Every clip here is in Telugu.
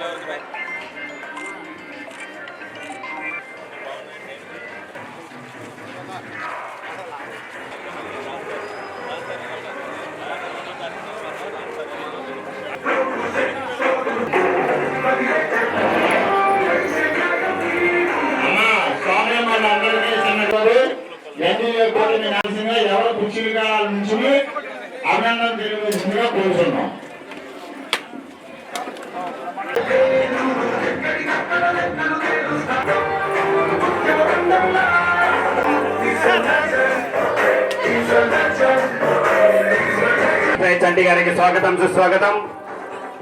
Hasta la. రెడ్డి గారికి స్వాగతం సుస్వాగతం.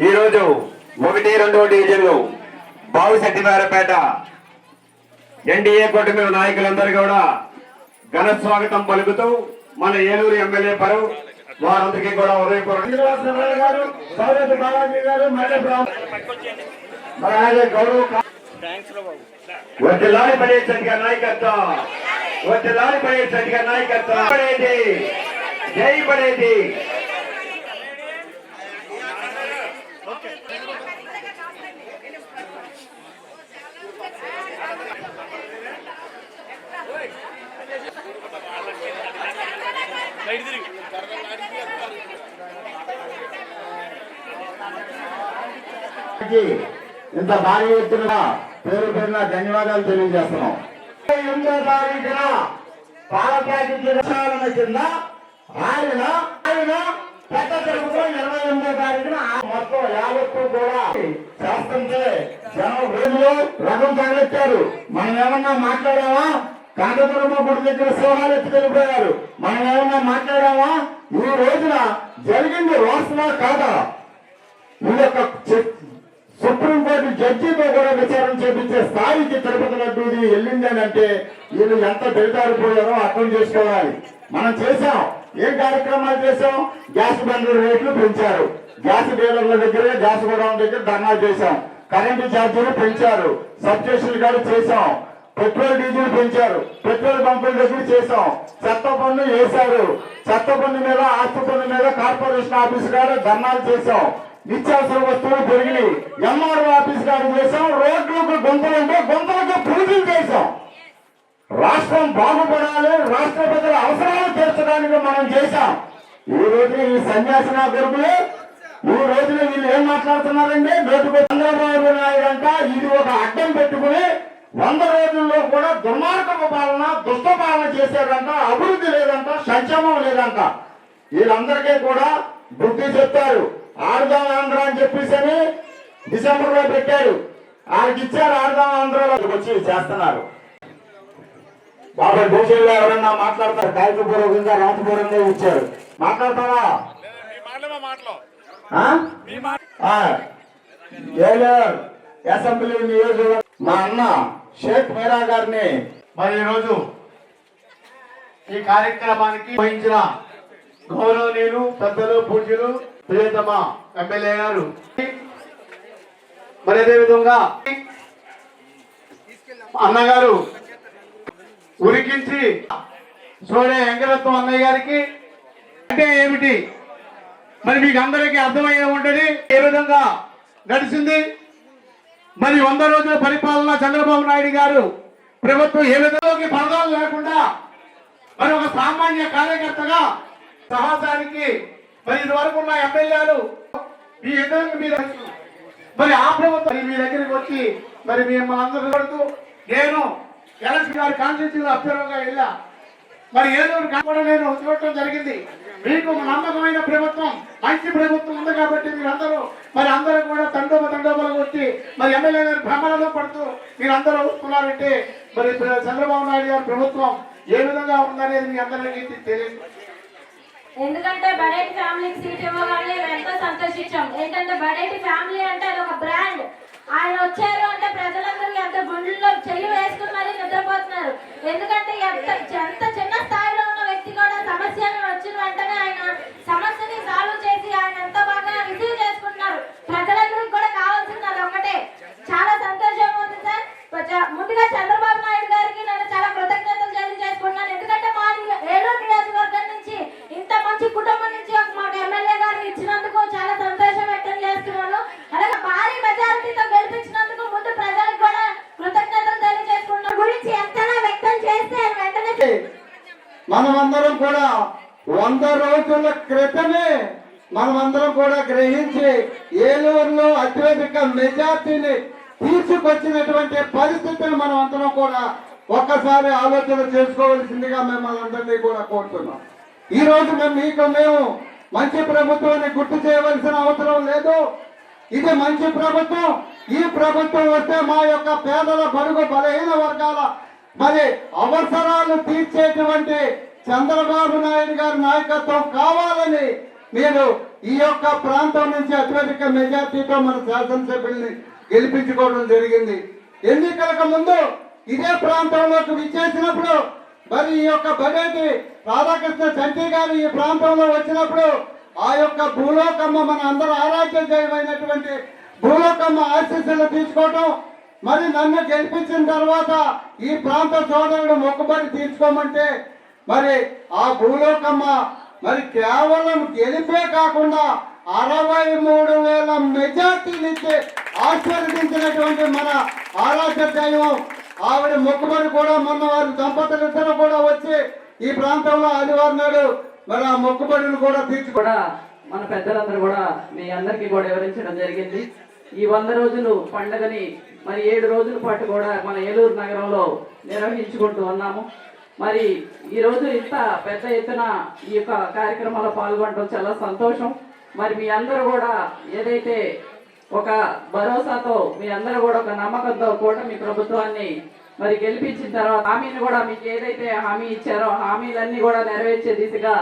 ఈరోజు ఒకటి రెండో డివిజన్లు బావుశెట్టివారపేట ఎన్డీఏ కూటమి నాయకులందరూ కూడా ఘన స్వాగతం పలుకుతూ మన ఏలూరు ఎమ్మెల్యే పరు వారందరికీ కూడా ఉదయపూర్వక శ్రీనివాసరావు గారు నాయకత్వం. వడ్డలాడి పడే నాయకత్వం. పడేది జై పడేది. గారికి ఇంత భారీ ఎత్తున పేరు పేరున ధన్యవాదాలు తెలియజేస్తున్నాం. ఎనిమిదో తారీఖున పాల ప్యాకెట్ల కింద ఆయన ఆయన పెద్ద తిరుపతిలో ఇరవై ఎనిమిదో తారీఖున మొత్తం యావత్తు కూడా శాస్త్రంతో జనం రోజులు రకం తగలెట్టారు మనం ఏమన్నా మాట్లాడామా? కాంతపురమ్మ గుడి దగ్గర సింహాలు ఎత్తుకెళ్ళిపోయారు మనం ఏమన్నా మాట్లాడామా? ఈ రోజున జరిగింది వాస్తవా కాదా? ఈ యొక్క సుప్రీంకోర్టు జడ్జితో కూడా విచారణ చేపించే స్థాయికి తిరుపతి లడ్డూది వెళ్ళింది అని అంటే వీళ్ళు ఎంత దిగజారిపోయారో అర్థం చేసుకోవాలి. మనం చేశాం. ఏం కార్యక్రమాలు చేశాం? గ్యాస్ బండ్ల రేట్లు పెంచారు. గ్యాస్ డీలర్ల దగ్గర గ్యాస్ గోడౌన్ దగ్గర ధర్నా చేశాం. కరెంటు ఛార్జీలు పెంచారు. సబ్స్టేషన్లు కూడా చేశాం. పెట్రోల్ డీజిల్ పెంచారు. పెట్రోల్ పంపుల దగ్గర చేశాం. చెత్త పన్ను వేశారు. చెత్త పన్ను మీద ఆస్తి పన్ను మీద కార్పొరేషన్ ఆఫీస్ కాడ ధర్నాలు చేశాం. నిత్యావసర వస్తువులు పెరిగినాయి ఎంఆర్ఓ ఆఫీస్ కాడ చేశాం రోడ్లకు గుంతలు ఉంటే గుంతలకు పూజలు చేశాం. రాష్ట్రం బాగుపడాలి రాష్ట్ర ప్రజల అవసరాలు తీర్చడానికి మనం చేశాం. ఈ రోజు ఈ సన్యాసిన గురుకులు ఈ రోజున వీళ్ళు ఏం మాట్లాడుతున్నారండి నోటుకు చంద్రబాబు నాయుడు అంట ఇది ఒక అడ్డం పెట్టుకుని వంద రోజుల్లో కూడా దుర్మార్గపు పాలన దుష్ట పాలన చేశారంట అభివృద్ధి లేదంట సంక్షేమం లేదంట. వీళ్ళందరికీ కూడా బుద్ధి చెప్తారు ఆడదాం ఆంధ్ర అని చెప్పేసి డిసెంబర్లో పెట్టారు. ఆయనకి ఇచ్చారు ఆడదాం ఆంధ్రలో. వచ్చి చేస్తున్నారు. బాబా దేశంలో ఎవరన్నా మాట్లాడతారు? కాగితపూర్వకంగా రాతపూర్వకంగా ఇచ్చారు. మాట్లాడతావా? ఆ? అసెంబ్లీ నియోజకవర్గం. మా అన్న షేక్ మీరా గారిని మరి ఈరోజు ఈ కార్యక్రమానికి వహించిన గౌరవనీయులు పెద్దలు పూజలు ప్రియతమ ఎమ్మెల్యే గారు. మరి అదేవిధంగా అన్నగారు ఉరికించి సోడే వెంకటరత్నం అన్నయ్య గారికి అంటే ఏమిటి? మరి మీకు అందరికీ అర్థమయ్యే ఉంటది ఏ విధంగా గడిచింది మరి వంద రోజుల పరిపాలన చంద్రబాబు నాయుడు గారు ప్రభుత్వం ఏ విధంగా పరదాలు లేకుండా మరి ఒక సామాన్య కార్యకర్తగా సమాజానికి మరి ఇదివరకు ఉన్న ఎమ్మెల్యేలు మీ ఎదురు మీద మరి ఆ ప్రభుత్వం మీ దగ్గరికి వచ్చి మరి మిమ్మల్ని అందరూ కొడుతూ నేను ఎలక్షన్ గారి కాన్స్టిట్యూషన్ అభ్యర్థిగా వెళ్ళా. మరి ఏదో కూడా నేను చూడటం జరిగింది. మీకు నమ్మకమైన ప్రభుత్వం మంచి ప్రభుత్వం ఉంది కాబట్టి మీరందరూ మరి అందరూ కూడా తండోప తండోపలు వచ్చి మరి ఎమ్మెల్యే గారి భ్రమలలో పడుతూ మీరందరూ వస్తున్నారంటే మరి చంద్రబాబు నాయుడు గారి ప్రభుత్వం ఏ విధంగా ఉందనేది మీ అందరికీ తెలియదు. ఎందుకంటే బడేటి ఫ్యామిలీకి సీట్ ఇవ్వగానే మేము ఎంతో సంతోషించాం. ఏంటంటే బడేటి ఫ్యామిలీ అంటే అది ఒక బ్రాండ్. ఆయన వచ్చారు అంటే ప్రజలందరూ ఎంత గుండెల్లో చెయ్యి వేసుకుని మరీ నిద్రపోతున్నారు. క్రితమే మనమందరం కూడా గ్రహించి ఏలూరులో అత్యధిక మెజార్టీని తీసుకొచ్చినటువంటి పరిస్థితిని మనం అందరం కూడా ఒక్కసారి ఆలోచన చేసుకోవాల్సిందిగా మిమ్మల్ని అందరినీ కూడా కోరుతున్నాం. ఈ రోజు మేము మీకు మేము మంచి ప్రభుత్వాన్ని గుర్తు చేయవలసిన అవసరం లేదు. ఇది మంచి ప్రభుత్వం. ఈ ప్రభుత్వం వస్తే మా యొక్క పేదల బడుగు బలహీన వర్గాల మరి అవసరాలు తీర్చేటువంటి చంద్రబాబు నాయుడు గారి నాయకత్వం కావాలని మీరు ఈ యొక్క ప్రాంతం నుంచి అత్యధిక మెజార్టీతో మన శాసనసభ్యుల్ని గెలిపించుకోవడం జరిగింది. ఎన్నికలకు ముందు ఇదే ప్రాంతంలోకి విచ్చేసినప్పుడు మరి ఈ యొక్క బడేటి రాధాకృష్ణ చంటి గారు ఈ ప్రాంతంలో వచ్చినప్పుడు ఆ యొక్క భూలోకమ్మ మన అందరూ ఆరాధ్యమైనటువంటి భూలోకమ్మ ఆశీస్సులు తీసుకోవటం మరి నన్ను గెలిపించిన తర్వాత ఈ ప్రాంత సోదరుడు మొక్కుబడి తీర్చుకోమంటే మరి ఆ భూలోకమ్మ మరి కేవలం గెలిపే కాకుండా అరవై మూడు వేల మెజార్టీలు ఇచ్చి ఆశీర్వదించినటువంటి మన ఆరాధ్య దైవం ఆవిడ మొక్కుబడి కూడా మొన్న వారి దంపతులు కూడా వచ్చి ఈ ప్రాంతంలో ఆదివారం నాడు మరి ఆ మొక్కుబడిని కూడా తీర్చి కూడా మన పెద్దలందరూ కూడా మీ అందరికీ కూడా వివరించడం జరిగింది. ఈ వంద రోజులు పండుగని మరి ఏడు రోజుల పాటు కూడా మన ఏలూరు నగరంలో నిర్వహించుకుంటూ ఉన్నాము. మరి ఈరోజు ఇంత పెద్ద ఎత్తున ఈ యొక్క కార్యక్రమంలో పాల్గొనడం చాలా సంతోషం. మరి మీ అందరూ కూడా ఏదైతే ఒక భరోసాతో మీ అందరూ కూడా ఒక నమ్మకంతో కూడా మీ ప్రభుత్వాన్ని మరి గెలిపించిన తర్వాత హామీని కూడా మీకు ఏదైతే హామీ ఇచ్చారో హామీలన్నీ కూడా నెరవేర్చే దిశగా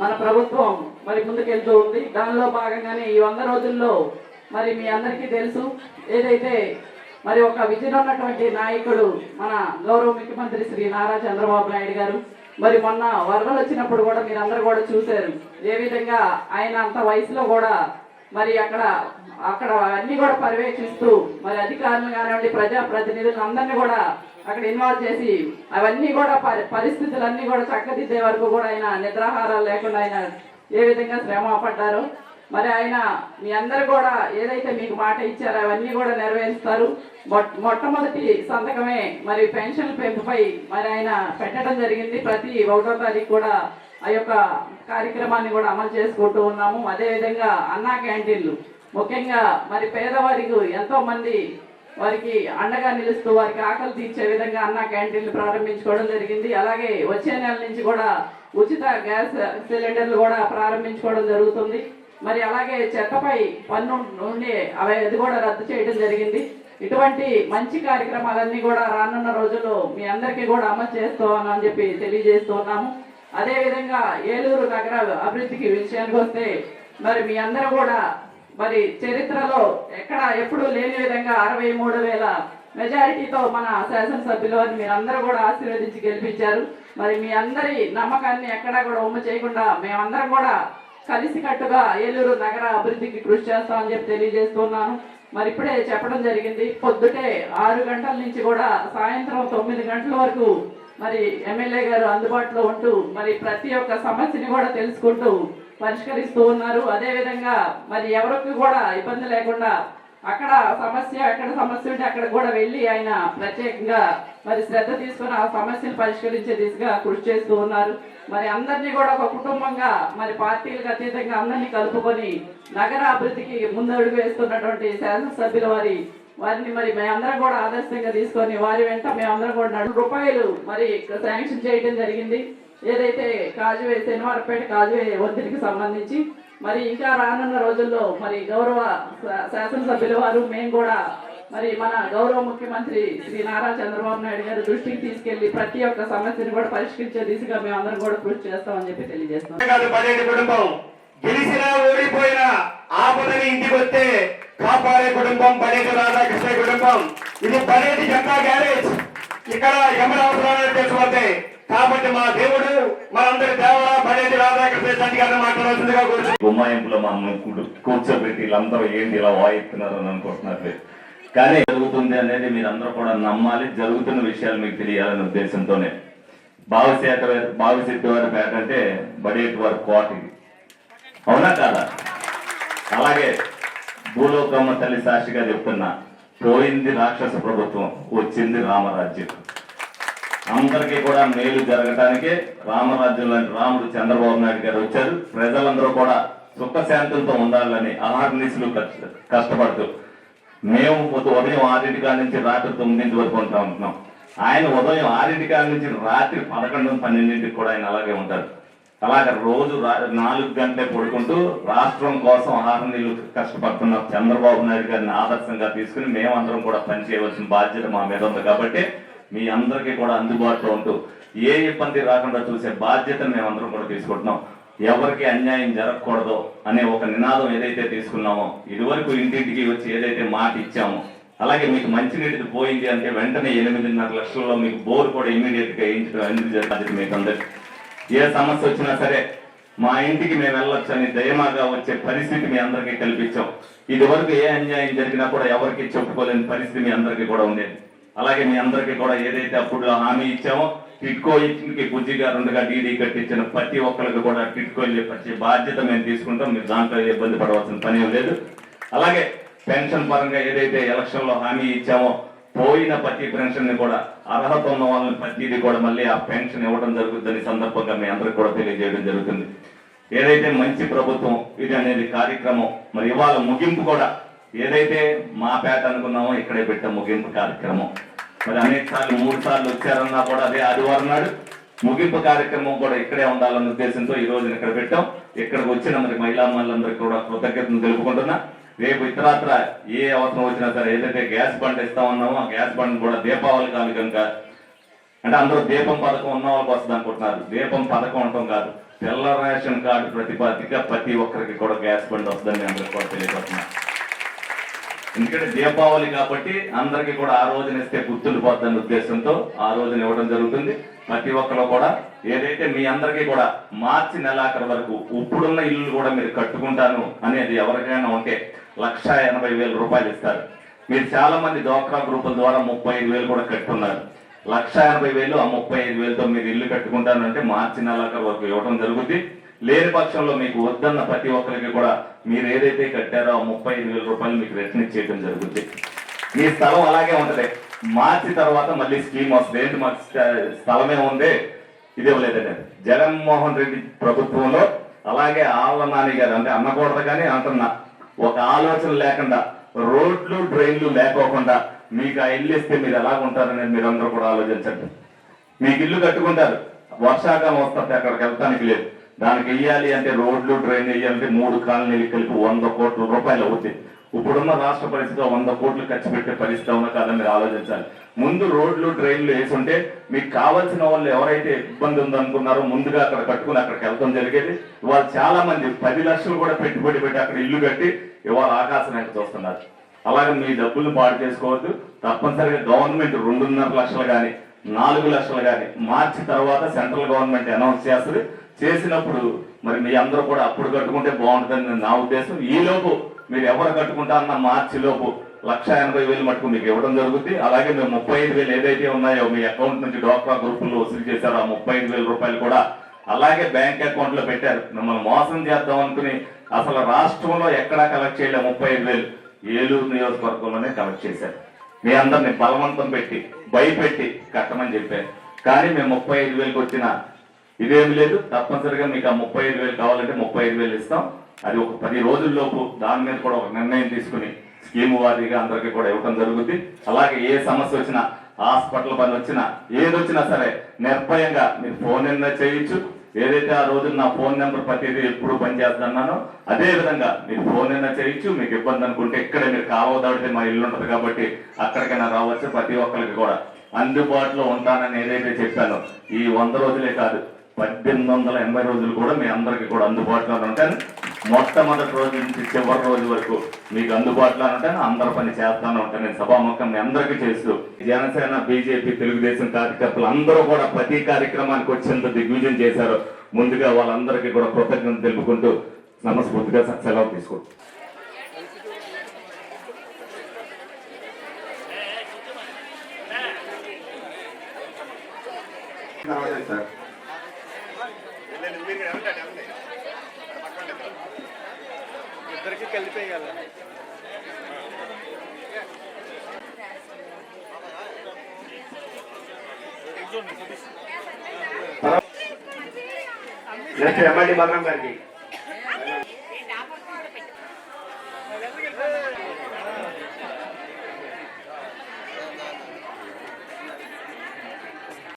మన ప్రభుత్వం మరి ముందుకెళ్తూ ఉంది. దానిలో భాగంగానే ఈ వంద రోజుల్లో మరి మీ అందరికీ తెలుసు. ఏదైతే మరి ఒక విజన్ ఉన్నటువంటి నాయకుడు మన గౌరవ ముఖ్యమంత్రి శ్రీ నారా చంద్రబాబు నాయుడు గారు. మరి మొన్న వరదలు వచ్చినప్పుడు కూడా మీరు అందరూ కూడా చూశారు. ఏ విధంగా ఆయన అంత వయసులో కూడా మరి అక్కడ అక్కడ అన్ని కూడా పర్యవేక్షిస్తూ మరి అధికారులు కానివ్వండి ప్రజా ప్రతినిధులు అందరినీ కూడా అక్కడ ఇన్వాల్వ్ చేసి అవన్నీ కూడా పరి- పరిస్థితులన్నీ కూడా చక్కదిద్దే వరకు కూడా ఆయన నిద్రాహారాలు లేకుండా ఆయన ఏ విధంగా శ్రమ పడ్డారో మరి ఆయన మీ అందరు కూడా ఏదైతే మీకు మాట ఇచ్చారో అవన్నీ కూడా నెరవేరుస్తారు. మొట్టమొదటి సంతకమే మరి పెన్షన్ పెంపుపై మరి ఆయన పెట్టడం జరిగింది. ప్రతి ఒకటో తారీఖు కూడా ఆ యొక్క కార్యక్రమాన్ని కూడా అమలు చేసుకుంటూ ఉన్నాము. అదే విధంగా అన్నా క్యాంటీన్లు. ముఖ్యంగా మరి పేదవారికి ఎంతో మంది వారికి అండగా నిలుస్తూ వారికి ఆకలి తీర్చే విధంగా అన్న క్యాంటీన్లు ప్రారంభించుకోవడం జరిగింది. అలాగే వచ్చే నెల నుంచి కూడా ఉచిత గ్యాస్ సిలిండర్లు కూడా ప్రారంభించుకోవడం జరుగుతుంది. మరి అలాగే చెత్తపై పన్ను నుండి అవి అది కూడా రద్దు చేయడం జరిగింది. ఇటువంటి మంచి కార్యక్రమాలన్నీ కూడా రానున్న రోజుల్లో మీ అందరికీ కూడా అమలు చేస్తామని చెప్పి తెలియజేస్తున్నాము అదేవిధంగా ఏలూరు నగర అభివృద్ధికి విషయానికి వస్తే మరి మీ అందరూ కూడా మరి చరిత్రలో ఎక్కడ ఎప్పుడూ లేని విధంగా అరవై మూడు వేల మెజారిటీతో మన శాసనసభ్యులు అని మీరందరూ కూడా ఆశీర్వదించి గెలిపించారు. మరి మీ అందరి నమ్మకాన్ని ఎక్కడా కూడా ఉమ్మ చేయకుండా మేమందరం కూడా కలిసికట్టుగా ఏలూరు నగర అభివృద్ధికి కృషి చేస్తామని చెప్పి తెలియజేస్తున్నాను. మరి ఇప్పుడే చెప్పడం జరిగింది పొద్దుటే ఆరు గంటల నుంచి కూడా సాయంత్రం తొమ్మిది గంటల వరకు మరి ఎమ్మెల్యే గారు అందుబాటులో ఉంటూ మరి ప్రతి ఒక్క సమస్యని కూడా తెలుసుకుంటూ పరిష్కరిస్తూ ఉన్నారు. అదేవిధంగా మరి ఎవరికి కూడా ఇబ్బంది లేకుండా అక్కడ సమస్య అక్కడ సమస్య ఉంటే అక్కడ కూడా వెళ్ళి ఆయన ప్రత్యేకంగా మరి శ్రద్ధ తీసుకుని ఆ సమస్యను పరిష్కరించే దిశగా కృషి చేస్తూ ఉన్నారు. మరి అందరినీ కూడా ఒక కుటుంబంగా మరి పార్టీలకు అతీతంగా అందరినీ కలుపుకొని నగర అభివృద్ధికి ముందడుగు వేస్తున్నటువంటి శాసనసభ్యుల వారి వారిని మరి మేమందరం కూడా ఆదర్శంగా తీసుకొని వారి వెంట మేమందరం కూడా నడు రూపాయలు మరి శాంక్షన్ చేయడం జరిగింది. ఏదైతే కాజువే శనివారపేట కాజువే ఒత్తిడికి సంబంధించి మరి ఇంకా రానున్న రోజుల్లో మరి గౌరవ శాసనసభ్యుల వారు మేము కూడా మరి మన గౌరవ ముఖ్యమంత్రి శ్రీ నారా చంద్రబాబు నాయుడు గారి దృష్టికి తీసుకెళ్ళి ప్రతి ఒక్క సమస్యను కూడా పరిష్కరించే దిశగా మేమందరం కూడా కృషి చేస్తామని చెప్పి కుటుంబం? గెలిచినా ఓడిపోయినా ఆపదని ఇంటికి వస్తే కాపాడే కుటుంబం పడేటి రాధాకృష్ణ కుటుంబం. ఇది పడేటి జనతా గ్యారేజ్. ఇక్కడ ఎవరు అవసరాలు తెలుసుకుంటాయి కాబట్టి మా దేవుడు మనందరి దేవరా పడేటి రాధాకృష్ణ సంటి గారిని మాట్లాడాల్సిందిగా కోరుతున్నాను గుమ్మాయింపులో మమ్మల్ని కూర్చోబెట్టి వీళ్ళందరూ ఏంటి ఇలా వాయిస్తున్నారు అని అనుకుంటున్నారు? కానీ జరుగుతుంది అనేది మీరు అందరూ కూడా నమ్మాలి. జరుగుతున్న విషయాలు మీకు తెలియాలనే ఉద్దేశంతోనే. భావశేఖర భావిశెట్టి వారి పేట అంటే బడేటి వారి కోట అవునా కాదా? అలాగే భూలోకమ్మ తల్లి సాక్షిగా చెప్తున్నా పోయింది రాక్షస ప్రభుత్వం వచ్చింది రామరాజ్యం. అందరికీ కూడా మేలు జరగటానికే రామరాజ్యం లాంటి రాముడు చంద్రబాబు నాయుడు గారు వచ్చారు. ప్రజలందరూ కూడా సుఖశాంతులతో ఉండాలని అహర్నిశలు కష్ట- కష్టపడుతూ మేము ఉదయం ఆరింటి కాడ నుంచి రాత్రి తొమ్మిదింటి వరకు ఉంటా ఉంటున్నాం. ఆయన ఉదయం ఆరింటి కాడ నుంచి రాత్రి పదకొండు పన్నెండింటికి కూడా ఆయన అలాగే ఉంటారు అలాగే రోజు నాలుగు గంటలే పడుకుంటూ రాష్ట్రం కోసం ఆహారనీళ్ళు కష్టపడుతున్న చంద్రబాబు నాయుడు గారిని ఆదర్శంగా తీసుకుని మేమందరం కూడా పనిచేయవలసిన బాధ్యత మా మీద ఉంది కాబట్టి మీ అందరికీ కూడా అందుబాటులో ఉంటూ ఏ ఇబ్బంది రాకుండా చూసే బాధ్యతను మేమందరం కూడా తీసుకుంటున్నాం. ఎవరికి అన్యాయం జరగకూడదు అనే ఒక నినాదం ఏదైతే తీసుకున్నామో ఇదివరకు ఇంటింటికి వచ్చి ఏదైతే మాట ఇచ్చామో అలాగే మీకు మంచినీటిది పోయింది అంటే వెంటనే ఎనిమిదిన్నర లక్షల్లో మీకు బోర్ కూడా ఇమీడియట్గా వేయించడం ఎందుకు మీకు అందరికి. ఏ సమస్య వచ్చినా సరే మా ఇంటికి మేము వెళ్ళొచ్చని దయమాగా వచ్చే పరిస్థితి మీ అందరికీ కల్పించాం. ఇది వరకు ఏ అన్యాయం జరిగినా కూడా ఎవరికి చెప్పుకోలేని పరిస్థితి మీ అందరికీ కూడా ఉండేది. అలాగే మీ అందరికీ కూడా ఏదైతే అప్పుడు హామీ ఇచ్చామో టిట్కో ఇచ్చింది బుజ్జి గారు ఉండగా డీడీ కట్టించిన ప్రతి ఒక్కరికి కూడా టిట్కో వచ్చే బాధ్యత మేము తీసుకుంటాం. మీరు దాంట్లో ఇబ్బంది పడవలసిన పని లేదు. అలాగే పెన్షన్ పరంగా ఏదైతే ఎలక్షన్లో హామీ ఇచ్చామో పోయిన ప్రతి పెన్షన్ని కూడా అర్హత ఉన్న వాళ్ళని ప్రతిది కూడా మళ్ళీ ఆ పెన్షన్ ఇవ్వడం జరుగుతుందని సందర్భంగా మీ అందరికి కూడా తెలియజేయడం జరుగుతుంది. ఏదైతే మంచి ప్రభుత్వం ఇది అనేది కార్యక్రమం మరి ఇవాళ ముగింపు కూడా ఏదైతే మా పేట అనుకున్నామో ఇక్కడే పెట్టాం ముగింపు కార్యక్రమం. మరి అనేక సార్లు మూడు సార్లు వచ్చారన్నా కూడా అదే ఆదివారం నాడు ముగింపు కార్యక్రమం కూడా ఇక్కడే ఉండాలన్న ఉద్దేశంతో ఈ రోజున ఇక్కడ పెట్టాం. ఇక్కడికి వచ్చిన మరి మహిళా మహిళలందరికీ కూడా కృతజ్ఞతలు తెలుపుకుంటున్నా. రేపు ఇతరాత్ర ఏ అవసరం వచ్చినా సరే ఏదైతే గ్యాస్ బండ్ ఇస్తా ఉన్నామో ఆ గ్యాస్ బండ్ కూడా దీపావళి కాదు కనుక అంటే అందరూ దీపం పథకం ఉన్న వాళ్ళకి వస్తుంది అనుకుంటున్నారు. దీపం పథకం ఉండటం కాదు. తెల్ల రేషన్ కార్డు ప్రతిపాదిక ప్రతి ఒక్కరికి కూడా గ్యాస్ బండ్ వస్తుందని అందరికి కూడా తెలియజేస్తున్నాను ఎందుకంటే దీపావళి కాబట్టి అందరికీ కూడా ఆ రోజున ఇస్తే గుర్తుండిపోద్దన్న ఉద్దేశంతో ఆ రోజున ఇవ్వడం జరుగుతుంది. ప్రతి ఒక్కరు కూడా ఏదైతే మీ అందరికీ కూడా మార్చి నెలాఖరు వరకు ఇప్పుడున్న ఇల్లు కూడా మీరు కట్టుకుంటాను అనేది ఎవరికైనా ఉంటే లక్ష ఎనభై వేల రూపాయలు ఇస్తారు. మీరు చాలా మంది డోక్రా గ్రూపుల ద్వారా ముప్పై ఐదు వేలు కూడా కట్టుకున్నారు. లక్ష ఎనభై వేలు ఆ ముప్పై ఐదు వేలతో మీరు ఇల్లు కట్టుకుంటాను అంటే మార్చి నెలాఖరు వరకు ఇవ్వడం జరుగుతుంది లేని పక్షంలో మీకు వద్దన్న ప్రతి ఒక్కరికి కూడా మీరు ఏదైతే కట్టారో ముప్పై ఐదు వేల రూపాయలు మీకు రిటర్న్ చేయడం జరుగుతుంది మీ స్థలం అలాగే ఉంటది. మార్చి తర్వాత మళ్ళీ స్కీమ్ వస్తుంది. ఏంటి మాకు స్థలమే ఉంది ఇది ఇవ్వలేదండి. జగన్మోహన్ రెడ్డి ప్రభుత్వంలో అలాగే ఆళ్ళ నాని గారు అంటే అన్నకూడదు కానీ అంటున్నా ఒక ఆలోచన లేకుండా రోడ్లు డ్రైన్లు లేకోకుండా మీకు ఆ ఇల్లు ఇస్తే మీరు ఎలా ఉంటారనేది మీరు అందరూ కూడా ఆలోచించండి. మీకు ఇల్లు కట్టుకుంటారు. వర్షాకాలం వస్తే అక్కడికి వెళ్తానికి లేదు. దానికి వెయ్యాలి అంటే రోడ్లు డ్రైన్ వేయాలంటే మూడు కాలనీలు కలిపి వంద కోట్ల రూపాయలు అవుతాయి ఇప్పుడున్న రాష్ట్ర పరిస్థితిలో వంద కోట్లు ఖర్చు పెట్టే పరిస్థితి ఉన్న కాదని మీరు ఆలోచించాలి. ముందు రోడ్లు డ్రైన్లు వేసి ఉంటే మీకు కావాల్సిన వాళ్ళు ఎవరైతే ఇబ్బంది ఉందనుకున్నారో ముందుగా అక్కడ కట్టుకుని అక్కడికి వెళ్తాం జరిగేది. ఇవాళ చాలా మంది పది లక్షలు కూడా పెట్టుబడి పెట్టి అక్కడ ఇల్లు కట్టి ఇవాళ ఆకాశం చూస్తున్నారు? అలాగే మీ డబ్బులు పాడు చేసుకోవద్దు. తప్పనిసరిగా గవర్నమెంట్ రెండున్నర లక్షలు కానీ నాలుగు లక్షలు కానీ మార్చి తర్వాత సెంట్రల్ గవర్నమెంట్ అనౌన్స్ చేస్తుంది. చేసినప్పుడు మరి మీ అందరూ కూడా అప్పుడు కట్టుకుంటే బాగుంటుందని నా ఉద్దేశం. ఈలోపు మీరు ఎవరు కట్టుకుంటారన్న మార్చి లోపు లక్ష ఎనభై వేలు మటుకు మీకు ఇవ్వడం జరుగుతుంది అలాగే మేము ముప్పై ఐదు వేలు ఏదైతే ఉన్నాయో మీ అకౌంట్ నుంచి డోక్రా గ్రూపుల్లో వసూలు చేశారో ఆ ముప్పై ఐదు వేల రూపాయలు కూడా అలాగే బ్యాంక్ అకౌంట్లో పెట్టారు. మిమ్మల్ని మోసం చేద్దాం అనుకుని అసలు రాష్ట్రంలో ఎక్కడా కలెక్ట్ చేయలే ముప్పై ఐదు వేలు. ఏలూరు నియోజకవర్గంలోనే కలెక్ట్ చేశారు. మీ అందరిని బలవంతం పెట్టి భయపెట్టి కట్టమని చెప్పారు. కానీ మేము ముప్పై ఐదు వేలకు వచ్చిన ఇదేం లేదు తప్పనిసరిగా మీకు ఆ ముప్పై ఐదు వేలు కావాలంటే ముప్పై ఐదు వేలు ఇస్తాం. అది ఒక పది రోజుల్లోపు దాని మీద కూడా ఒక నిర్ణయం తీసుకుని స్కీమ్ వారీగా అందరికీ కూడా ఇవ్వటం జరుగుద్ది. అలాగే ఏ సమస్య వచ్చినా హాస్పిటల్ పని వచ్చినా ఏది వచ్చినా సరే నిర్భయంగా మీరు ఫోన్ అయినా చేయొచ్చు. ఏదైతే ఆ రోజు నా ఫోన్ నెంబర్ ప్రతిదీ ఎప్పుడు పనిచేస్తున్నానో అదే విధంగా మీరు ఫోన్ అయినా చేయొచ్చు. మీకు ఇబ్బంది అనుకుంటే ఇక్కడ మీరు కాలువ మా ఇల్లు ఉంటుంది కాబట్టి అక్కడికైనా రావచ్చు ప్రతి ఒక్కరికి కూడా. అందుబాటులో ఉంటానని ఏదైతే చెప్పానో ఈ వంద రోజులే కాదు పద్దెనిమిది వందల ఎనభై రోజులు కూడా మీ అందరికీ కూడా అందుబాటులో ఉంటాను. మొట్టమొదటి రోజు నుంచి చివరి రోజు వరకు మీకు అందుబాటులో ఉంటాను. అందరి పని చేస్తాను ఉంటాను. నేను సభాముఖం మీ అందరికీ చేస్తూ జనసేన బీజేపీ తెలుగుదేశం కార్యకర్తలు అందరూ కూడా ప్రతి కార్యక్రమానికి వచ్చేంత దిగ్విజయం చేశారు. ముందుగా వాళ్ళందరికీ కూడా కృతజ్ఞత తెలుపుకుంటూ నమస్ఫూర్తిగా సెలవు తీసుకుంటాం సార్. నెక్స్ట్ ఎమ్మెల్యే భద్రం గారికి.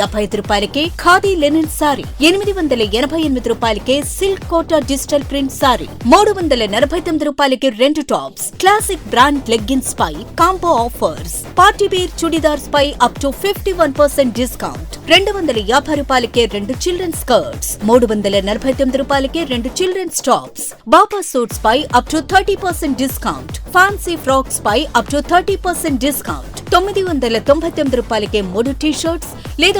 యాభై ఐదు రూపాయలకే ఖాదీ లెనిన్ సారీ ఎనిమిది వందల ఎనభై ఎనిమిది రూపాయలకే silk Kota digital print sari మూడు వందల నలభై తొమ్మిది రూపాయలకి రెండు tops classic brand leggings pi combo offers. Party wear churidars pi up to fifty one percent discount రెండు వందల యాభై రూపాయలకే రెండు చిల్డ్రన్ స్కర్ట్స్ మూడు వందల నలభై తొమ్మిది రూపాయలకే రెండు children's tops baba suits pi up to thirty percent discount fancy frocks pi up to thirty percent discount తొమ్మిది వందల తొంభై తొమ్మిది రూపాయలకే మూడు టీ షర్ట్స్ లేదా